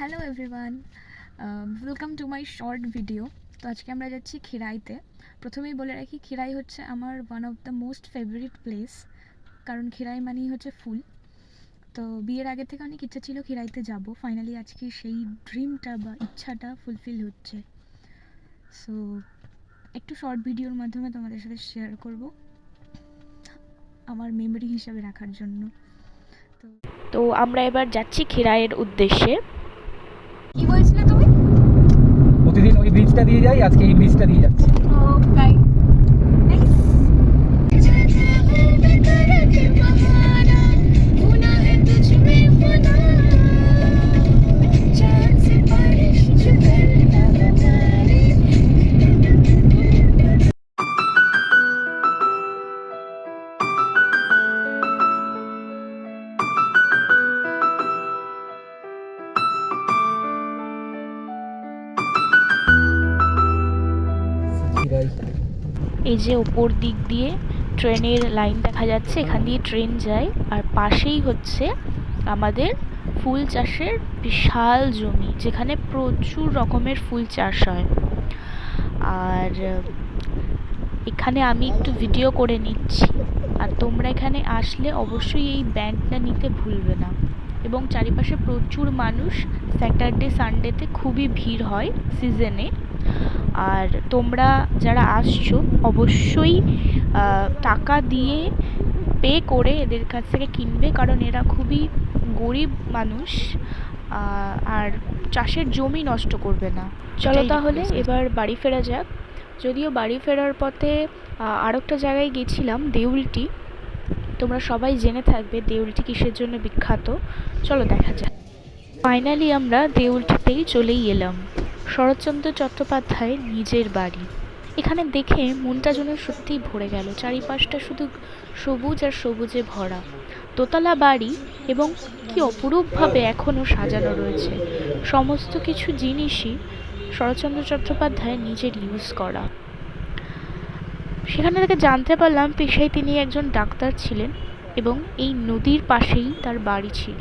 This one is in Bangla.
Hello everyone welcome to my short video তো আজকে আমরা যাচ্ছি খিরাইতে। প্রথমেই বলে রাখি, খিরাই হচ্ছে আমার one of the most favourite place কারণ খিরাই মানেই হচ্ছে ফুল। তো বিয়ের আগে থেকে অনেক ইচ্ছা ছিল খিরাইতে যাব। ফাইনালি আজকে সেই ড্রিমটা বা ইচ্ছাটা ফুলফিল হচ্ছে। সো একটু শর্ট ভিডিওর মাধ্যমে তোমাদের সাথে শেয়ার করব আমার মেমরি হিসাবে রাখার জন্য। তো আমরা এবার যাচ্ছি খিরাইয়ের উদ্দেশ্যে। প্রতিদিন ওই ব্রিজটা দিয়ে যাই আজকে এই ব্রিজটা দিয়ে যাচ্ছি ও তাই এই যে ওপর দিক দিয়ে ট্রেনের লাইন দেখা যাচ্ছে, এখান দিয়ে ট্রেন যায়, আর পাশেই হচ্ছে আমাদের ফুল চাষের বিশাল জমি, যেখানে প্রচুর রকমের ফুল চাষ হয়। আর, এখানে আমি একটু ভিডিও করে নিচ্ছি। আর তোমরা এখানে আসলে অবশ্যই এই ব্যান্ডটা নিতে ভুলবে না। এবং চারিপাশে প্রচুর মানুষ স্যাটারডে সানডেতে খুবই ভিড় হয় সিজনে আর তোমরা যারা আসছো অবশ্যই টাকা দিয়ে পে করে এদের কাছ থেকে কিনবে কারণ এরা খুবই গরিব মানুষ আর চাষের জমি নষ্ট করবে না। চলো তাহলে এবার বাড়ি ফেরা যাক। যদিও বাড়ি ফেরার পথে আর একটা জায়গায় গেছিলাম দেউলটি। তোমরা সবাই জেনে থাকবে দেউলটি কিসের জন্য বিখ্যাত। চলো দেখা যাক। ফাইনালি আমরা দেউলটিতেই চলেই এলাম। শরৎচন্দ্র চট্টোপাধ্যায় নিজের বাড়ি। এখানে দেখে মনটা যেন সত্যিই ভরে গেল। চারিপাশটা শুধু সবুজ আর সবুজে ভরা। দোতলা বাড়ি এবং কি অপরূপভাবে এখনও সাজানো রয়েছে। সমস্ত কিছু জিনিসই শরৎচন্দ্র চট্টোপাধ্যায় নিজের ইউজ করা। সেখানে থেকে জানতে পারলাম পেশায় তিনি একজন ডাক্তার ছিলেন এবং এই নদীর পাশেই তার বাড়ি ছিল।